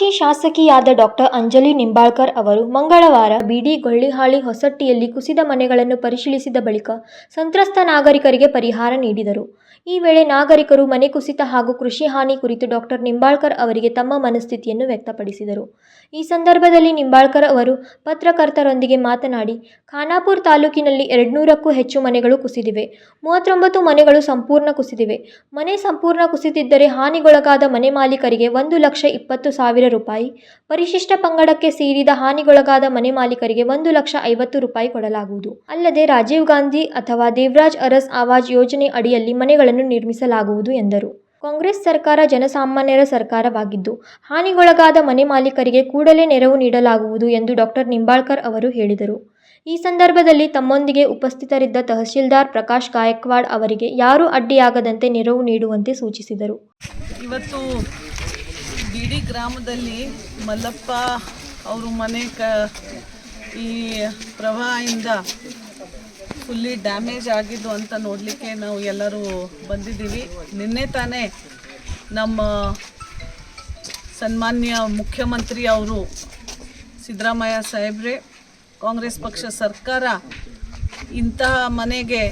ಮಾಜಿ ಶಾಸಕಿಯಾದ ಡಾಕ್ಟರ್ ಅಂಜಲಿ ನಿಂಬಾಳ್ಕರ್ ಅವರು ಮಂಗಳವಾರ ಬಿಡಿ ಗೊಳ್ಳಿಹಾಳಿ ಹೊಸಟ್ಟಿಯಲ್ಲಿ ಕುಸಿದ ಮನೆಗಳನ್ನು ಪರಿಶೀಲಿಸಿದ ಬಳಿಕ ಸಂತ್ರಸ್ತ ನಾಗರಿಕರಿಗೆ ಪರಿಹಾರ ನೀಡಿದರು. ಈ ವೇಳೆ ನಾಗರಿಕರು ಮನೆ ಕುಸಿತ ಹಾಗೂ ಕೃಷಿ ಹಾನಿ ಕುರಿತು ಡಾಕ್ಟರ್ ನಿಂಬಾಳ್ಕರ್ ಅವರಿಗೆ ತಮ್ಮ ಮನಸ್ಥಿತಿಯನ್ನು ವ್ಯಕ್ತಪಡಿಸಿದರು. ಈ ಸಂದರ್ಭದಲ್ಲಿ ನಿಂಬಾಳ್ಕರ್ ಅವರು ಪತ್ರಕರ್ತರೊಂದಿಗೆ ಮಾತನಾಡಿ, ಖಾನಾಪುರ ತಾಲೂಕಿನಲ್ಲಿ ಎರಡ್ನೂರಕ್ಕೂ ಹೆಚ್ಚು ಮನೆಗಳು ಕುಸಿದಿವೆ. ಮೂವತ್ತೊಂಬತ್ತು ಮನೆಗಳು ಸಂಪೂರ್ಣ ಕುಸಿದಿವೆ. ಮನೆ ಸಂಪೂರ್ಣ ಕುಸಿದಿದ್ದರೆ ಹಾನಿಗೊಳಗಾದ ಮನೆ ಮಾಲೀಕರಿಗೆ ಒಂದು ಲಕ್ಷ ಇಪ್ಪತ್ತು ಸಾವಿರ ರೂಪಾಯಿ. ಪರಿಶಿಷ್ಟ ಪಂಗಡಕ್ಕೆ ಸೇರಿದ ಹಾನಿಗೊಳಗಾದ ಮನೆ ಮಾಲೀಕರಿಗೆ ಒಂದು ಲಕ್ಷ ಐವತ್ತು ರೂಪಾಯಿ ಕೊಡಲಾಗುವುದು. ಅಲ್ಲದೆ ರಾಜೀವ್ ಗಾಂಧಿ ಅಥವಾ ದೇವರಾಜ್ ಅರಸ್ ಆವಾಜ್ ಯೋಜನೆ ಅಡಿಯಲ್ಲಿ ಮನೆಗಳನ್ನು ನಿರ್ಮಿಸಲಾಗುವುದು ಎಂದರು. ಕಾಂಗ್ರೆಸ್ ಸರ್ಕಾರ ಜನಸಾಮಾನ್ಯರ ಸರ್ಕಾರವಾಗಿದ್ದು, ಹಾನಿಗೊಳಗಾದ ಮನೆ ಮಾಲೀಕರಿಗೆ ಕೂಡಲೇ ನೆರವು ನೀಡಲಾಗುವುದು ಎಂದು ಡಾಕ್ಟರ್ ನಿಂಬಾಳ್ಕರ್ ಅವರು ಹೇಳಿದರು. ಈ ಸಂದರ್ಭದಲ್ಲಿ ತಮ್ಮೊಂದಿಗೆ ಉಪಸ್ಥಿತರಿದ್ದ ತಹಶೀಲ್ದಾರ್ ಪ್ರಕಾಶ್ ಗಾಯಕ್ವಾಡ್ ಅವರಿಗೆ ಯಾರೂ ಅಡ್ಡಿಯಾಗದಂತೆ ನೆರವು ನೀಡುವಂತೆ ಸೂಚಿಸಿದರು. ಇವತ್ತು ಬಿಡಿ ಗ್ರಾಮದಲ್ಲಿ ಮಲ್ಲಪ್ಪ ಅವ್ರ ಮನೆ ಕ ಈ ಪ್ರವಾಹದಿಂದ ಫುಲ್ಲಿ ಡ್ಯಾಮೇಜ್ ಆಗಿದ್ದು ಅಂತ ನೋಡಲಿಕ್ಕೆ ನಾವು ಎಲ್ಲರೂ ಬಂದಿದ್ದೀವಿ. ನಿನ್ನೆ ತಾನೇ ನಮ್ಮ ಸನ್ಮಾನ್ಯ ಮುಖ್ಯಮಂತ್ರಿ ಅವರು ಸಿದ್ದರಾಮಯ್ಯ ಸಾಹೇಬ್ರೆ, ಕಾಂಗ್ರೆಸ್ ಪಕ್ಷ ಸರ್ಕಾರ ಇಂತಹ ಮನೆಗೆ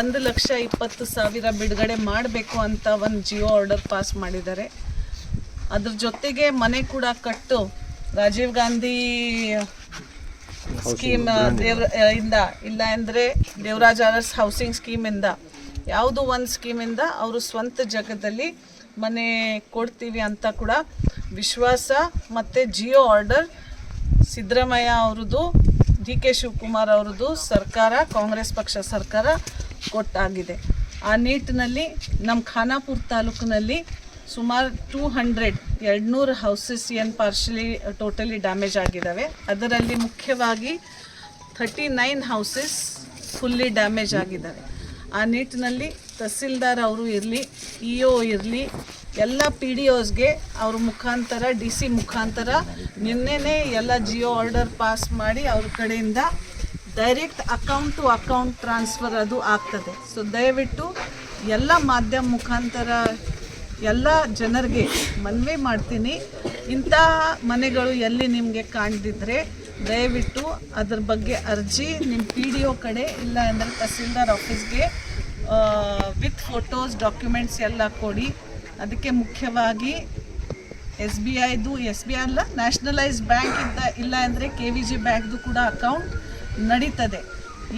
ಒಂದು ಲಕ್ಷ ಇಪ್ಪತ್ತು ಸಾವಿರ ಬಿಡುಗಡೆ ಮಾಡಬೇಕು ಅಂತ ಒಂದು ಜಿಯೋ ಆರ್ಡರ್ ಪಾಸ್ ಮಾಡಿದ್ದಾರೆ. ಅದ್ರ ಜೊತೆಗೆ ಮನೆ ಕೂಡ ಕಟ್ಟು ರಾಜೀವ್ ಗಾಂಧಿ ಸ್ಕೀಮ್, ದೇವ್ರ, ಇಂದ, ಇಲ್ಲ ಅಂದರೆ ದೇವರಾಜ್ ಅರಸ್ ಹೌಸಿಂಗ್ ಸ್ಕೀಮಿಂದ ಯಾವುದೋ ಒಂದು ಸ್ಕೀಮಿಂದ ಅವರು ಸ್ವಂತ ಜಾಗದಲ್ಲಿ ಮನೆ ಕೊಡ್ತೀವಿ ಅಂತ ಕೂಡ ವಿಶ್ವಾಸ ಮತ್ತು ಜಿಯೋ ಆರ್ಡರ್ ಸಿದ್ದರಾಮಯ್ಯ ಅವ್ರದ್ದು, ಡಿ ಕೆ ಶಿವಕುಮಾರ್ ಅವ್ರದ್ದು ಸರ್ಕಾರ, ಕಾಂಗ್ರೆಸ್ ಪಕ್ಷ ಸರ್ಕಾರ ಕೊಟ್ಟಾಗಿದೆ. ಆ ನಿಟ್ಟಿನಲ್ಲಿ ನಮ್ಮ ಖಾನಾಪುರ ತಾಲೂಕಿನಲ್ಲಿ ಸುಮಾರು ಟೂ ಹಂಡ್ರೆಡ್ ಎರಡುನೂರು ಹೌಸಸ್ ಏನು ಪಾರ್ಷಲಿ ಟೋಟಲಿ ಡ್ಯಾಮೇಜ್ ಆಗಿದ್ದಾವೆ ಅದರಲ್ಲಿ ಮುಖ್ಯವಾಗಿ thirty nine houses fully damage ಆಗಿದ್ದಾವೆ ಆ ನಿಟ್ಟಿನಲ್ಲಿ ತಹಸೀಲ್ದಾರ್ ಅವರು ಇರಲಿ ಇ ಒ ಇರಲಿ, ಎಲ್ಲ ಪಿ ಡಿ ಒಸ್ಗೆ ಅವ್ರ ಮುಖಾಂತರ ಡಿ ಸಿ ಮುಖಾಂತರ ನಿನ್ನೆನೇ ಎಲ್ಲ ಜಿಯೋ ಆರ್ಡರ್ ಪಾಸ್ ಮಾಡಿ ಅವ್ರ ಕಡೆಯಿಂದ direct account to account transfer ಅದು ಆಗ್ತದೆ. ಸೊ ದಯವಿಟ್ಟು ಎಲ್ಲ ಮಾಧ್ಯಮ ಮುಖಾಂತರ ಎಲ್ಲ ಜನರಿಗೆ ಮನವಿ ಮಾಡ್ತೀನಿ. ಇಂತಹ ಮನೆಗಳು ಎಲ್ಲಿ ನಿಮಗೆ ಕಾಣ್ದಿದ್ರೆ ದಯವಿಟ್ಟು ಅದ್ರ ಬಗ್ಗೆ ಅರ್ಜಿ ನಿಮ್ಮ ಪಿ ಡಿ ಒ ಕಡೆ, ಇಲ್ಲ ಅಂದರೆ ತಹಸೀಲ್ದಾರ್ ಆಫೀಸ್ಗೆ ವಿತ್ ಫೋಟೋಸ್ ಡಾಕ್ಯುಮೆಂಟ್ಸ್ ಎಲ್ಲ ಕೊಡಿ. ಅದಕ್ಕೆ ಮುಖ್ಯವಾಗಿ ಎಸ್ ಬಿ ಐದು, ಎಸ್ ಬಿ ಐ ಅಲ್ಲ ನ್ಯಾಷನಲೈಸ್ ಬ್ಯಾಂಕ್ ಇದ್ದ ಇಲ್ಲ ಅಂದರೆ ಕೆ ವಿ ಜಿ ಬ್ಯಾಂಕ್ದು ಕೂಡ ಅಕೌಂಟ್ ನಡೀತದೆ.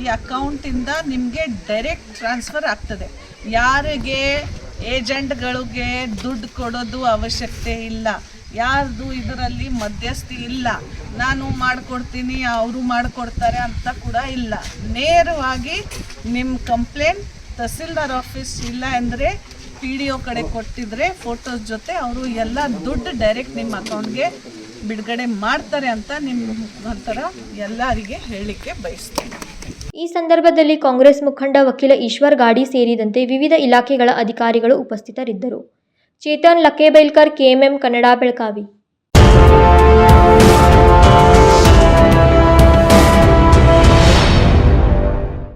ಈ ಅಕೌಂಟಿಂದ ನಿಮಗೆ ಡೈರೆಕ್ಟ್ ಟ್ರಾನ್ಸ್ಫರ್ ಆಗ್ತದೆ. ಯಾರಿಗೆ ಏಜೆಂಟ್ಗಳಿಗೆ ದುಡ್ಡು ಕೊಡೋದು ಅವಶ್ಯಕತೆ ಇಲ್ಲ. ಯಾರ್ದು ಇದರಲ್ಲಿ ಮಧ್ಯಸ್ಥಿ ಇಲ್ಲ. ನಾನು ಮಾಡಿಕೊಡ್ತೀನಿ, ಅವರು ಮಾಡಿಕೊಡ್ತಾರೆ ಅಂತ ಕೂಡ ಇಲ್ಲ. ನೇರವಾಗಿ ನಿಮ್ಮ ಕಂಪ್ಲೇಂಟ್ ತಹಸೀಲ್ದಾರ್ ಆಫೀಸ್ ಇಲ್ಲ ಅಂದರೆ ಪಿ ಡಿ ಒ ಕಡೆ ಕೊಟ್ಟಿದ್ರೆ ಫೋಟೋಸ್ ಜೊತೆ ಅವರು ಎಲ್ಲ ದುಡ್ಡು ಡೈರೆಕ್ಟ್ ನಿಮ್ಮ ಅಕೌಂಟ್ಗೆ ಬಿಡುಗಡೆ ಮಾಡ್ತಾರೆ ಅಂತ ನಿಮ್ಮ ಮುಖಾಂತರ ಎಲ್ಲರಿಗೆ ಹೇಳಲಿಕ್ಕೆ ಬಯಸ್ತೇನೆ. ಈ ಸಂದರ್ಭದಲ್ಲಿ ಕಾಂಗ್ರೆಸ್ ಮುಖಂಡ ವಕೀಲ ಈಶ್ವರ್ ಗಾಡಿ ಸೇರಿದಂತೆ ವಿವಿಧ ಇಲಾಖೆಗಳ ಅಧಿಕಾರಿಗಳು ಉಪಸ್ಥಿತರಿದ್ದರು. ಚೇತನ್ ಲಕ್ಕೇಬೈಲ್ಕರ್ ಕೆಎಂಎಂ ಕನ್ನಡ ಬೆಳಗಾವಿ.